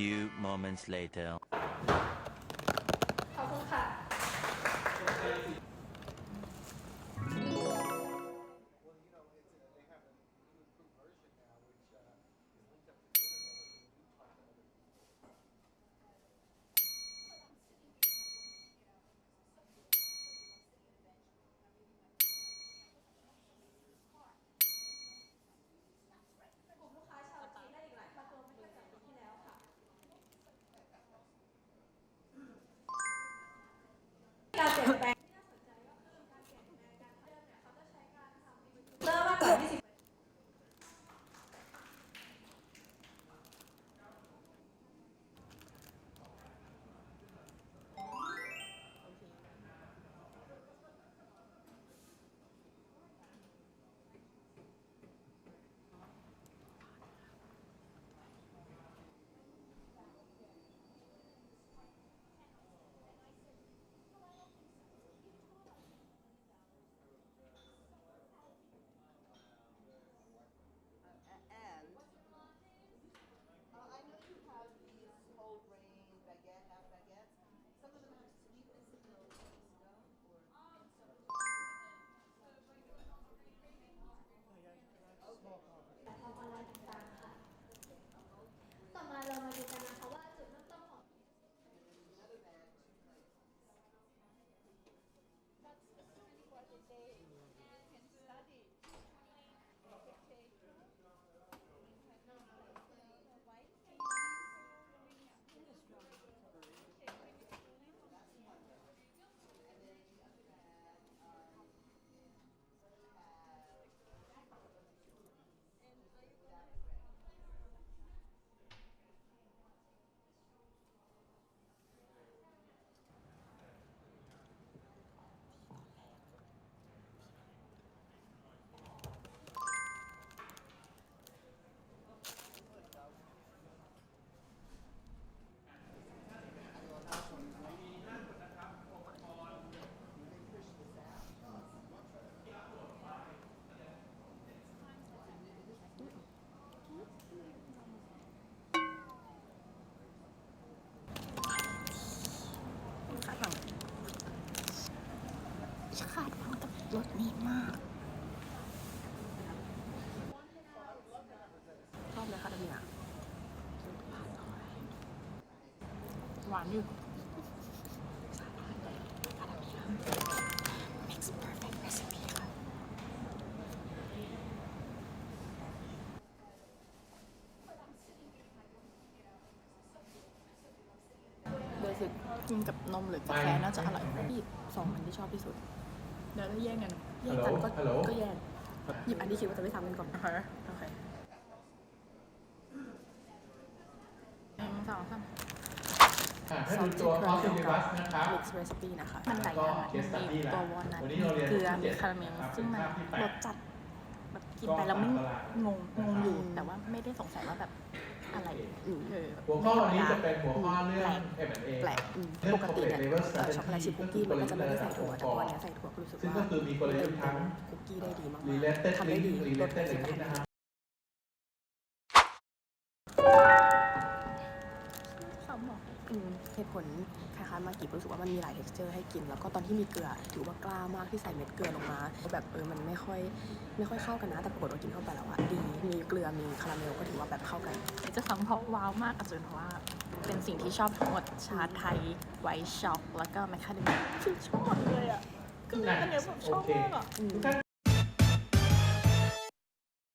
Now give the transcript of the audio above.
few moments later. การ birthday. คาดหวังกับรถนี้มากชอบเลยค่ะเนี่ยหวานอยู่ Mix perfect recipe ค่ะเบสิกกินกับนมหรือ กาแฟน่าจะอร่อยหยิบสองอันที่ชอบที่สุด เดี๋ยวเราแย่งกันแย่งกันก็ฮัลโหลก็แย่งหยิบอันที่คิดว่าจะไม่ทำกันก่อนโอเคโอเคหนึ่งสองสาม อะถ้าดูตัว Positivus นะครับ มิกซ์เรซิปี้นะคะ มันหลายอย่างอะก็ case มี study ตัวละวอลนัทวันนี้มีเราเรียนเกลือที่มีเจ็ดคาราเมลนะครับซึ่งมันเป็นภาพที่แปดรสจัดแบบ กินไปแล้วไม่ก็ตัดตารางงงงงอยู่นะครับแต่ว่าไม่ได้สงสัยว่าแบบอะไรเออหัวข้อวันนี้จะเป็นหัวข้อเรื่องแปลก M&A แปลกอืมปกติเนี่ยเอ่อช็อกโกแลตชิพคุกกี้มันก็จะไม่ได้ใส่ถั่วแต่ว่าเนี้ยใส่ถั่วก็รู้สึกซึ่งว่าก็คือมีกลยุทธ์ทั้งคุกกี้ได้ดีมาก related ๆทำได้ link ดีลด related อย่าง เหตุผลคล้ายๆมากิรู้สึกว่ามันมีหลาย texture ให้กิน แล้วก็ตอนที่มีเกลือถือว่ากล้ามากที่ใส่เม็ดเกลือลงมาแบบเออมันไม่ค่อยไม่ค่อยเข้ากันนะ แต่ปรากฏว่ากินเข้าไปแล้วอะดี มีเกลือมีคาราเมลก็ถือว่าแบบเข้ากันจะฟังเพราะว้าวมากอาจจะเป็นเพราะว่าเป็นสิ่งที่ชอบทั้งหมดชาไทยไวท์ช็อกแล้วก็แมคคาเดเมียคือชอบหมดเลยอะก็เลยอันเนี้ยแบบชอบมากอะทุกท่าน